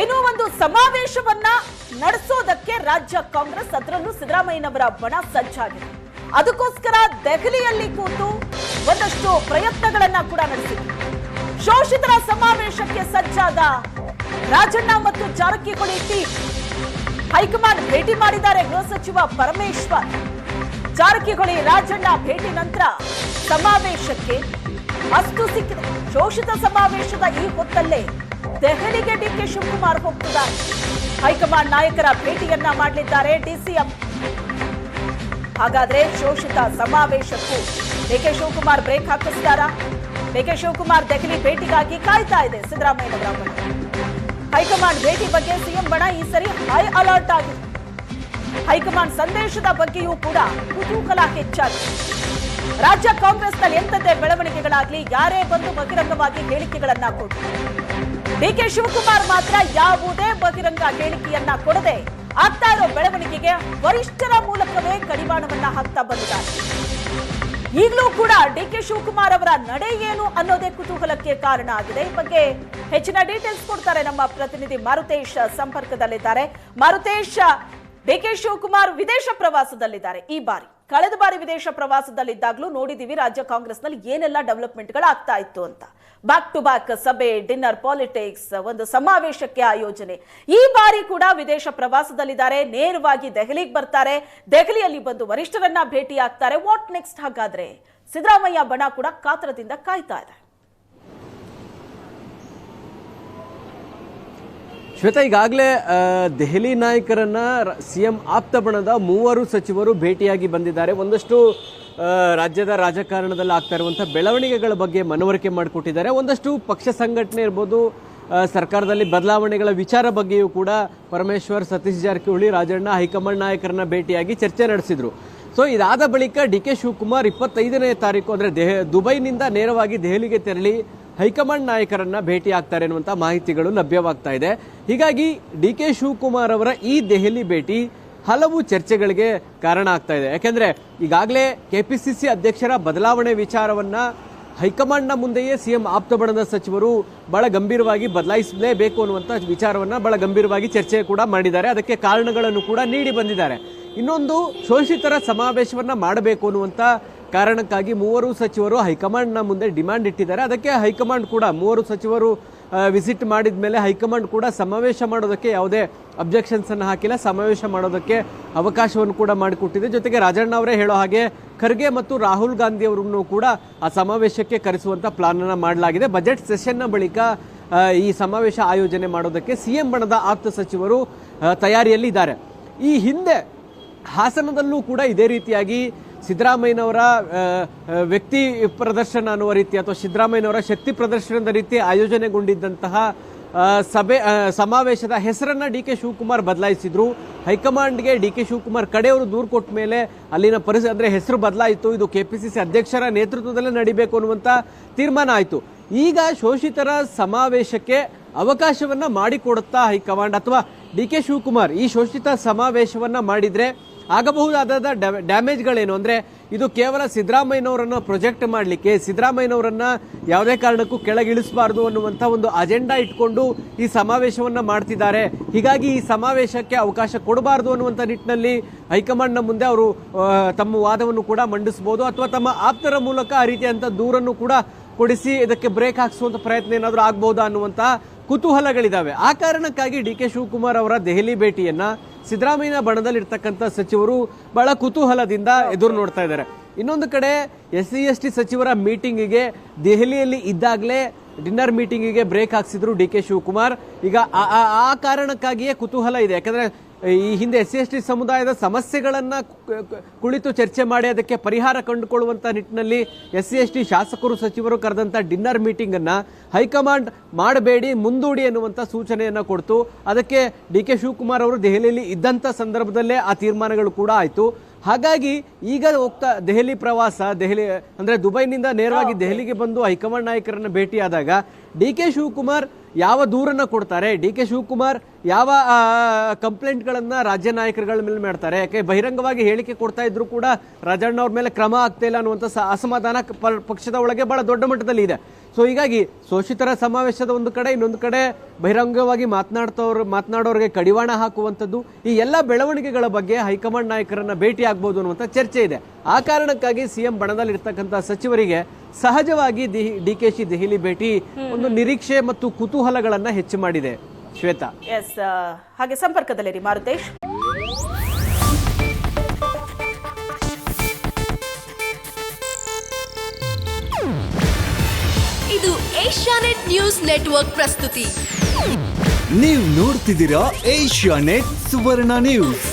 ಏನೋ ಒಂದು ಸಮಾವೇಶವನ್ನ ನಡೆಸೋದಕ್ಕೆ ರಾಜ್ಯ ಕಾಂಗ್ರೆಸ್ ಅದರಲ್ಲೂ ಸಿದ್ದರಾಮಯ್ಯನವರ ಬಣ ಸಜ್ಜಾಗಿದೆ. ಅದಕ್ಕೋಸ್ಕರ ದೆಹಲಿಯಲ್ಲಿ ಕೂತು ಒಂದಷ್ಟು ಪ್ರಯತ್ನಗಳನ್ನ ಕೂಡ ನಡೆಸಿದೆ ಶೋಷಿತರ ಸಮಾವೇಶಕ್ಕೆ ಸಜ್ಜಾದ ರಾಜಣ್ಣ ಮತ್ತು ಜಾರಕಿಹೊಳಿ ಟೀಮ್ ಹೈಕಮಾಂಡ್ ಭೇಟಿ ಮಾಡಿದ್ದಾರೆ ಗೃಹ ಸಚಿವ ಪರಮೇಶ್ವರ್. ಜಾರಕಿಹೊಳಿ ರಾಜಣ್ಣ ಭೇಟಿ ನಂತರ ಸಮಾವೇಶಕ್ಕೆ ಅಸ್ತು ಸಿಕ್ಕಿದೆ. ಶೋಷಿತ ಸಮಾವೇಶದ ಈ ಹೊತ್ತಲ್ಲೇ ದೆಹಲಿಗೆ ಡಿಕೆ ಶಿವಕುಮಾರ್ ಹೋಗ್ತಿದ್ದಾರೆ. ಹೈಕಮಾಂಡ್ ನಾಯಕರ ಭೇಟಿಯನ್ನ ಮಾಡಲಿದ್ದಾರೆ ಡಿಸಿಎಂ ಹಾಗಾದ್ರೆ ಶೋಷಿತ ಸಮಾವೇಶಕ್ಕೂ ಡಿಕೆ ಶಿವಕುಮಾರ್ ಬ್ರೇಕ್ ಹಾಕಿಸ್ತಾರಾ? ಡಿಕೆ ಶಿವಕುಮಾರ್ ದೆಹಲಿ ಭೇಟಿಗಾಗಿ ಕಾಯ್ತಾ ಇದೆ ಸಿದ್ದರಾಮಯ್ಯ ಹೈಕಮಾಂಡ್ ಭೇಟಿ ಬಗ್ಗೆ ಸಿಎಂ ಬಣ ಈ ಸರಿ ಹೈ ಅಲರ್ಟ್ ಆಗಿದೆ. ಹೈಕಮಾಂಡ್ ಸಂದೇಶದ ಬಗ್ಗೆಯೂ ಕೂಡ ಕುತೂಹಲ ಹೆಚ್ಚಾಗಿದೆ. ರಾಜ್ಯ ಕಾಂಗ್ರೆಸ್ನಲ್ಲಿ ಎಂಥದ್ದೇ ಬೆಳವಣಿಗೆಗಳಾಗ್ಲಿ, ಯಾರೇ ಬಂದು ಬಹಿರಂಗವಾಗಿ ಹೇಳಿಕೆಗಳನ್ನ ಕೊಟ್ಟರು ಡಿಕೆ ಶಿವಕುಮಾರ್ ಮಾತ್ರ ಯಾವುದೇ ಬಹಿರಂಗ ಹೇಳಿಕೆಯನ್ನ ಕೊಡದೆ ಆಗ್ತಾ ಬೆಳವಣಿಗೆಗೆ ವರಿಷ್ಠರ ಮೂಲಕವೇ ಕಡಿವಾಣವನ್ನ ಹಾಕ್ತಾ ಬಂದಿದ್ದಾರೆ. ಈಗಲೂ ಕೂಡ ಡಿಕೆ ಶಿವಕುಮಾರ್ ಅವರ ನಡೆ ಏನು ಅನ್ನೋದೇ ಕುತೂಹಲಕ್ಕೆ ಕಾರಣ ಆಗಿದೆ. ಈ ಬಗ್ಗೆ ಹೆಚ್ಚಿನ ಡೀಟೇಲ್ಸ್ ಕೊಡ್ತಾರೆ ನಮ್ಮ ಪ್ರತಿನಿಧಿ ಮಾರುತೇಶ್ ಸಂಪರ್ಕದಲ್ಲಿದ್ದಾರೆ. ಮಾರುತೇಶ್, ಡಿಕೆ ಶಿವಕುಮಾರ್ ವಿದೇಶ ಪ್ರವಾಸದಲ್ಲಿದ್ದಾರೆ. ಈ ಬಾರಿ. ಕಳೆದ ಬಾರಿ ವಿದೇಶ ಪ್ರವಾಸದಲ್ಲಿದ್ದಾಗಲೂ ನೋಡಿದೀವಿ ರಾಜ್ಯ ಕಾಂಗ್ರೆಸ್ನಲ್ಲಿ ಏನೆಲ್ಲ ಡೆವಲಪ್ಮೆಂಟ್ಗಳಾಗ್ತಾ ಇತ್ತು ಅಂತ. ಬ್ಯಾಕ್ ಟು ಬ್ಯಾಕ್ ಸಭೆ ಡಿನ್ನರ್ ಪಾಲಿಟಿಕ್ಸ್ ಒಂದು ಸಮಾವೇಶಕ್ಕೆ ಆಯೋಜನೆ ಈ ಬಾರಿ ಕೂಡ ವಿದೇಶ ಪ್ರವಾಸದಲ್ಲಿದ್ದಾರೆ, ನೇರವಾಗಿ ದೆಹಲಿಗೆ ಬರ್ತಾರೆ, ದೆಹಲಿಯಲ್ಲಿ ಬಂದು ವರಿಷ್ಠರನ್ನ ಭೇಟಿ ಆಗ್ತಾರೆ ವಾಟ್ ನೆಕ್ಸ್ಟ್ ಹಾಗಾದ್ರೆ? ಸಿದ್ದರಾಮಯ್ಯ ಬಣ ಕೂಡ ಕಾತರದಿಂದ ಕಾಯ್ತಾ ಇದೆ ಶ್ವೇತಾ, ಈಗಾಗಲೇ ದೆಹಲಿ ನಾಯಕರನ್ನ ಸಿಎಂ ಆಪ್ತ ಬಣದ ಮೂವರು ಸಚಿವರು ಭೇಟಿಯಾಗಿ ಬಂದಿದ್ದಾರೆ. ಒಂದಷ್ಟು ರಾಜ್ಯದ ರಾಜಕಾರಣದಲ್ಲಿ ಆಗ್ತಾ ಇರುವಂತಹ ಬೆಳವಣಿಗೆಗಳ ಬಗ್ಗೆ ಮನವರಿಕೆ ಮಾಡಿಕೊಟ್ಟಿದ್ದಾರೆ. ಒಂದಷ್ಟು ಪಕ್ಷ ಸಂಘಟನೆ ಇರ್ಬೋದು ಸರ್ಕಾರದಲ್ಲಿ ಬದಲಾವಣೆಗಳ ವಿಚಾರ ಬಗ್ಗೆಯೂ ಕೂಡ ಪರಮೇಶ್ವರ್ ಸತೀಶ್ ಜಾರಕಿಹೊಳಿ, ರಾಜಣ್ಣ, ಹೈಕಮಾಂಡ್ ನಾಯಕರನ್ನ ಭೇಟಿಯಾಗಿ ಚರ್ಚೆ ನಡೆಸಿದ್ರು. ಸೊ, ಇದಾದ ಬಳಿಕ ಡಿ ಕೆ ಶಿವಕುಮಾರ್ ಇಪ್ಪತ್ತೈದನೇ ತಾರೀಕು, ಅಂದರೆ ದೆಹ, ದುಬೈನಿಂದ ನೇರವಾಗಿ ದೆಹಲಿಗೆ ತೆರಳಿ ಹೈಕಮಾಂಡ್ ನಾಯಕರನ್ನ ಭೇಟಿ ಆಗ್ತಾರೆ ಅನ್ನುವಂಥ ಮಾಹಿತಿಗಳು ಲಭ್ಯವಾಗ್ತಾ ಇದೆ. ಹೀಗಾಗಿ ಡಿ ಕೆ ಶಿವಕುಮಾರ್ ಅವರ ಈ ದೆಹಲಿ ಭೇಟಿ ಹಲವು ಚರ್ಚೆಗಳಿಗೆ ಕಾರಣ ಆಗ್ತಾ ಇದೆ. ಯಾಕೆಂದ್ರೆ ಈಗಾಗಲೇ ಸಿ ಅಧ್ಯಕ್ಷರ ಬದಲಾವಣೆ ವಿಚಾರವನ್ನ ಹೈಕಮಾಂಡ್ನ ಮುಂದೆಯೇ ಸಿಎಂ ಆಪ್ತ ಬಣದ ಸಚಿವರು ಬಹಳ ಗಂಭೀರವಾಗಿ ಬದಲಾಯಿಸಲೇಬೇಕು ಅನ್ನುವಂಥ ವಿಚಾರವನ್ನ ಬಹಳ ಗಂಭೀರವಾಗಿ ಚರ್ಚೆ ಕೂಡ ಮಾಡಿದ್ದಾರೆ. ಅದಕ್ಕೆ ಕಾರಣಗಳನ್ನು ಕೂಡ ನೀಡಿ ಬಂದಿದ್ದಾರೆ. ಇನ್ನೊಂದು ಶೋಷಿತರ ಸಮಾವೇಶವನ್ನು ಮಾಡಬೇಕು ಅನ್ನುವಂಥ ಕಾರಣಕ್ಕಾಗಿ ಮೂವರು ಸಚಿವರು ಹೈಕಮಾಂಡ್ನ ಮುಂದೆ ಡಿಮ್ಯಾಂಡ್ ಇಟ್ಟಿದ್ದಾರೆ. ಅದಕ್ಕೆ ಹೈಕಮಾಂಡ್ ಕೂಡ ಮೂವರು ಸಚಿವರು ವಿಸಿಟ್ ಮಾಡಿದ ಮೇಲೆ ಹೈಕಮಾಂಡ್ ಕೂಡ ಸಮಾವೇಶ ಮಾಡೋದಕ್ಕೆ ಯಾವುದೇ ಅಬ್ಜೆಕ್ಷನ್ಸನ್ನು ಹಾಕಿಲ್ಲ. ಸಮಾವೇಶ ಮಾಡೋದಕ್ಕೆ ಅವಕಾಶವನ್ನು ಕೂಡ ಮಾಡಿಕೊಟ್ಟಿದೆ. ಜೊತೆಗೆ ರಾಜಣ್ಣ ಅವರೇ ಹೇಳೋ ಹಾಗೆ ಖರ್ಗೆ ಮತ್ತು ರಾಹುಲ್ ಗಾಂಧಿ ಅವರನ್ನು ಕೂಡ ಆ ಸಮಾವೇಶಕ್ಕೆ ಕರೆಸುವಂಥ ಪ್ಲಾನನ್ನು ಮಾಡಲಾಗಿದೆ. ಬಜೆಟ್ ಸೆಷನ್ನ ಬಳಿಕ ಈ ಸಮಾವೇಶ ಆಯೋಜನೆ ಮಾಡೋದಕ್ಕೆ ಸಿ ಎಂ ಬಣದ ಆಪ್ತ ಸಚಿವರು ತಯಾರಿಯಲ್ಲಿದ್ದಾರೆ. ಈ ಹಿಂದೆ ಹಾಸನದಲ್ಲೂ ಕೂಡ ಇದೇ ರೀತಿಯಾಗಿ ಸಿದ್ದರಾಮಯ್ಯನವರ ವ್ಯಕ್ತಿ ಪ್ರದರ್ಶನ ಅನ್ನುವ ರೀತಿ ಅಥವಾ ಸಿದ್ದರಾಮಯ್ಯನವರ ಶಕ್ತಿ ಪ್ರದರ್ಶನದ ರೀತಿ ಆಯೋಜನೆಗೊಂಡಿದ್ದಂತಹ ಸಭೆ ಸಮಾವೇಶದ ಹೆಸರನ್ನು ಡಿ ಕೆ ಶಿವಕುಮಾರ್ ಬದಲಾಯಿಸಿದ್ರು. ಹೈಕಮಾಂಡ್ಗೆ ಡಿ ಕೆ ಶಿವಕುಮಾರ್ ಕಡೆಯವರು ದೂರು ಕೊಟ್ಟ ಮೇಲೆ ಅಲ್ಲಿನ ಪರಿಸ್ಥಿತಿ ಅಂದರೆ ಹೆಸರು ಬದಲಾಯಿತು. ಇದು ಕೆಪಿಸಿಸಿ ಅಧ್ಯಕ್ಷರ ನೇತೃತ್ವದಲ್ಲೇ ನಡಿಬೇಕು ಅನ್ನುವಂಥ ತೀರ್ಮಾನ ಆಯಿತು. ಈಗ ಶೋಷಿತರ ಸಮಾವೇಶಕ್ಕೆ ಅವಕಾಶವನ್ನು ಮಾಡಿಕೊಡುತ್ತಾ ಹೈಕಮಾಂಡ್ ಅಥವಾ ಡಿ ಕೆ ಶಿವಕುಮಾರ್ ಈ ಶೋಷಿತ ಸಮಾವೇಶವನ್ನು ಮಾಡಿದ್ರೆ ಆಗಬಹುದಾದ ಡ್ಯಾ- ಡ್ಯಾಮೇಜ್ಗಳೇನು? ಅಂದರೆ ಇದು ಕೇವಲ ಸಿದ್ದರಾಮಯ್ಯನವರನ್ನ ಪ್ರೊಜೆಕ್ಟ್ ಮಾಡಲಿಕ್ಕೆ, ಸಿದ್ದರಾಮಯ್ಯನವರನ್ನ ಯಾವುದೇ ಕಾರಣಕ್ಕೂ ಕೆಳಗಿಳಿಸಬಾರ್ದು ಅನ್ನುವಂಥ ಒಂದು ಅಜೆಂಡಾ ಇಟ್ಕೊಂಡು ಈ ಸಮಾವೇಶವನ್ನು ಮಾಡ್ತಿದ್ದಾರೆ. ಹೀಗಾಗಿ ಈ ಸಮಾವೇಶಕ್ಕೆ ಅವಕಾಶ ಕೊಡಬಾರದು ಅನ್ನುವಂಥ ನಿಟ್ಟಿನಲ್ಲಿ ಹೈಕಮಾಂಡ್ನ ಮುಂದೆ ಅವರು ತಮ್ಮ ವಾದವನ್ನು ಕೂಡ ಮಂಡಿಸಬಹುದು ಅಥವಾ ತಮ್ಮ ಆಪ್ತರ ಮೂಲಕ ಆ ರೀತಿಯಂಥ ದೂರನ್ನು ಕೂಡ ಕೊಡಿಸಿ ಇದಕ್ಕೆ ಬ್ರೇಕ್ ಹಾಕಿಸುವಂಥ ಪ್ರಯತ್ನ ಏನಾದರೂ ಆಗ್ಬೋದಾ ಅನ್ನುವಂಥ ಕುತೂಹಲಗಳಿದ್ದಾವೆ ಆ ಕಾರಣಕ್ಕಾಗಿ ಡಿ ಕೆ ಶಿವಕುಮಾರ್ ಅವರ ದೆಹಲಿ ಭೇಟಿಯನ್ನ ಸಿದ್ದರಾಮಯ್ಯ ಬಣದಲ್ಲಿರ್ತಕ್ಕಂಥ ಸಚಿವರು ಬಹಳ ಕುತೂಹಲದಿಂದ ಎದುರು ನೋಡ್ತಾ ಇದ್ದಾರೆ. ಇನ್ನೊಂದು ಕಡೆ ಎಸ್ ಸಿ ಎಸ್ ಟಿ ಸಚಿವರ ಮೀಟಿಂಗಿಗೆ ದೆಹಲಿಯಲ್ಲಿ ಇದ್ದಾಗಲೇ ಡಿನ್ನರ್ ಮೀಟಿಂಗಿಗೆ ಬ್ರೇಕ್ ಹಾಕ್ಸಿದ್ರು ಡಿ ಕೆ ಶಿವಕುಮಾರ್. ಈಗ ಆ ಕಾರಣಕ್ಕಾಗಿಯೇ ಕುತೂಹಲ ಇದೆ. ಯಾಕಂದ್ರೆ ಈ ಹಿಂದೆ ಎಸ್ ಸಿ ಎಸ್ ಟಿ ಸಮುದಾಯದ ಸಮಸ್ಯೆಗಳನ್ನ ಕುಳಿತು ಚರ್ಚೆ ಮಾಡಿ ಅದಕ್ಕೆ ಪರಿಹಾರ ಕಂಡುಕೊಳ್ಳುವಂತ ನಿಟ್ಟಿನಲ್ಲಿ ಎಸ್ ಸಿ ಎಸ್ ಟಿ ಶಾಸಕರು ಸಚಿವರು ಕರೆದಂತ ಡಿನ್ನರ್ ಮೀಟಿಂಗ್ ಅನ್ನ ಹೈಕಮಾಂಡ್ ಮಾಡಬೇಡಿ ಮುಂದೂಡಿ ಎನ್ನುವಂತ ಸೂಚನೆಯನ್ನ ಕೊಡ್ತು. ಅದಕ್ಕೆ ಡಿ ಕೆ ಶಿವಕುಮಾರ್ ಅವರು ದೆಹಲಿಯಲ್ಲಿ ಇದ್ದಂತ ಸಂದರ್ಭದಲ್ಲೇ ಆ ತೀರ್ಮಾನಗಳು ಕೂಡ ಆಯ್ತು. ಹಾಗಾಗಿ ಈಗ ಹೋಗ್ತಾ ದೆಹಲಿ ಪ್ರವಾಸ ದೆಹಲಿ ಅಂದ್ರೆ ದುಬೈನಿಂದ ನೇರವಾಗಿ ದೆಹಲಿಗೆ ಬಂದು ಹೈಕಮಾಂಡ್ ನಾಯಕರನ್ನ ಭೇಟಿಯಾದಾಗ ಡಿ ಕೆ ಶಿವಕುಮಾರ್ ಯಾವ ದೂರನ್ನು ಕೊಡ್ತಾರೆ? ಡಿ ಕೆ ಶಿವಕುಮಾರ್ ಯಾವ ಕಂಪ್ಲೇಂಟ್ಗಳನ್ನು ರಾಜ್ಯ ನಾಯಕರುಗಳ ಮೇಲೆ ಮಾಡ್ತಾರೆ? ಯಾಕೆ ಬಹಿರಂಗವಾಗಿ ಹೇಳಿಕೆ ಕೊಡ್ತಾ ಇದ್ರು ಕೂಡ ರಾಜಣ್ಣ ಅವ್ರ ಮೇಲೆ ಕ್ರಮ ಆಗ್ತಾ ಇಲ್ಲ ಅನ್ನುವಂಥ ಸ- ಅಸಮಾಧಾನ ಪಕ್ಷದ ಒಳಗೆ ಬಹಳ ದೊಡ್ಡ ಮಟ್ಟದಲ್ಲಿ ಇದೆ. ಸೊ ಹೀಗಾಗಿ ಶೋಷಿತರ ಸಮಾವೇಶದ ಒಂದು ಕಡೆ, ಇನ್ನೊಂದು ಕಡೆ ಬಹಿರಂಗವಾಗಿ ಮಾತನಾಡ್ತವ್ರು, ಮಾತನಾಡೋರಿಗೆ ಕಡಿವಾಣ ಹಾಕುವಂಥದ್ದು, ಈ ಎಲ್ಲ ಬೆಳವಣಿಗೆಗಳ ಬಗ್ಗೆ ಹೈಕಮಾಂಡ್ ನಾಯಕರನ್ನ ಭೇಟಿ ಆಗ್ಬೋದು ಅನ್ನುವಂಥ ಚರ್ಚೆ ಇದೆ. ಆ ಕಾರಣಕ್ಕಾಗಿ ಸಿಎಂ ಬಣದಲ್ಲಿರ್ತಕ್ಕಂಥ ಸಚಿವರಿಗೆ ಸಹಜವಾಗಿ ಡಿ ಕೆ ಶಿ ದೆಹಲಿ ಭೇಟಿ ಒಂದು ನಿರೀಕ್ಷೆ ಮತ್ತು ಕುತೂಹಲಗಳನ್ನ ಹೆಚ್ಚು ಮಾಡಿದೆ ಶ್ವೇತಾ ಎಸ್ ಹಾಗೆ ಸಂಪರ್ಕದಲ್ಲಿರಿ ಮಾರುತೇಶ್. ಇದು ಏಷ್ಯಾನೆಟ್ ನ್ಯೂಸ್ ನೆಟ್ವರ್ಕ್ ಪ್ರಸ್ತುತಿ. ನೀವು ನೋಡ್ತಿದ್ದೀರಾ ಏಷ್ಯಾ ನೆಟ್ ಸುವರ್ಣ ನ್ಯೂಸ್.